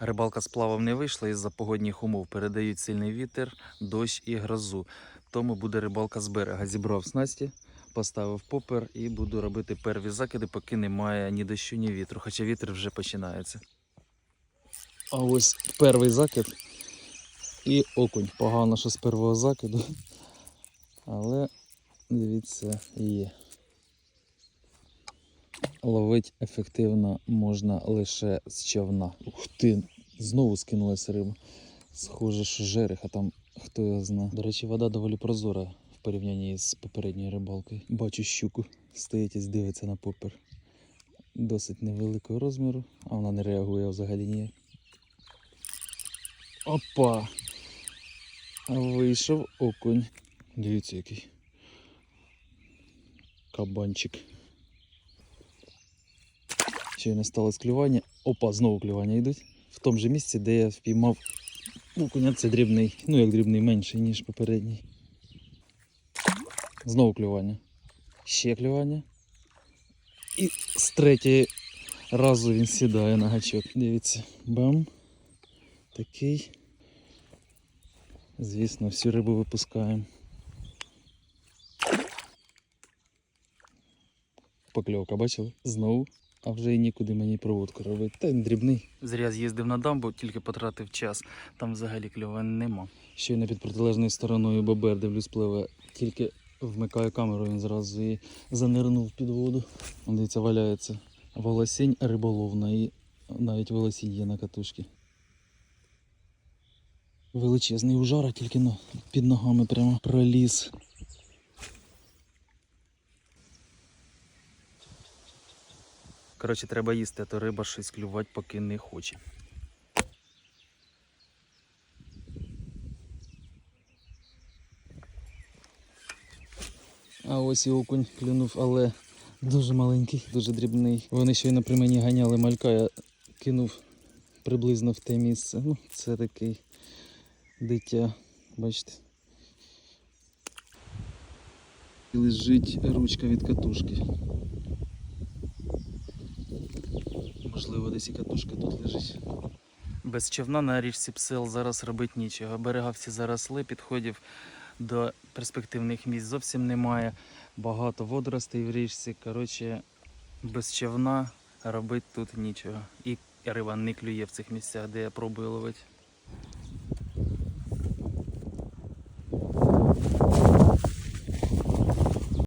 Рибалка з плавом не вийшла із-за погодних умов. Передають сильний вітер, дощ і грозу. Тому буде рибалка з берега. Зібрав снасті, поставив попер і буду робити перві закиди, поки немає ні дощу, ні вітру. Хоча вітер вже починається. А ось перший закид і окунь. Погано, що з першого закиду. Але дивіться, є. Ловить ефективно можна лише з човна. Ух ти! Знову скинулася риба. Схоже, що жерех, а там хто його знає. До речі, вода доволі прозора в порівнянні з попередньою рибалкою. Бачу щуку, стоїть і дивиться на попер. Досить невеликого розміру, а вона не реагує взагалі ніяк. Опа! Вийшов окунь. Дивіться який. Кабанчик. Щойно сталося клювання. Опа, знову клювання йдуть. В тому же місці, де я впіймав окуня. Це дрібний, ну як дрібний менший, ніж попередній. Знову клювання. Ще клювання. І з третьої разу він сідає на гачок. Дивіться, бам. Такий. Звісно, всю рибу випускаємо. Покльовка, бачили? Знову. А вже і нікуди мені проводку робити. Та дрібний. Зря з'їздив на дамбу, тільки потратив час. Там взагалі кльовин нема. Щойно під протилежною стороною бобер дивлюсь пливе. Тільки вмикаю камеру, він зразу і занирнув під воду. Дивіться, валяється. Волосінь риболовна і навіть волосінь є на катушці. Величезний ужара, тільки ну, під ногами прямо проліз. Коротше, треба їсти, а то риба щось клювати поки не хоче. А ось і окунь клюнув, але дуже маленький, дуже дрібний. Вони щойно при мені ганяли малька, я кинув приблизно в те місце. Ну, це такий дитя, бачите. І Лежить ручка від катушки. Можливо, десь і катушка тут лежить. Без човна на річці Псел зараз робить нічого. Берега всі заросли, підходів до перспективних місць зовсім немає. Багато водоростей в річці. Коротше, без човна робити тут нічого. І риба не клює в цих місцях, де я пробую ловити.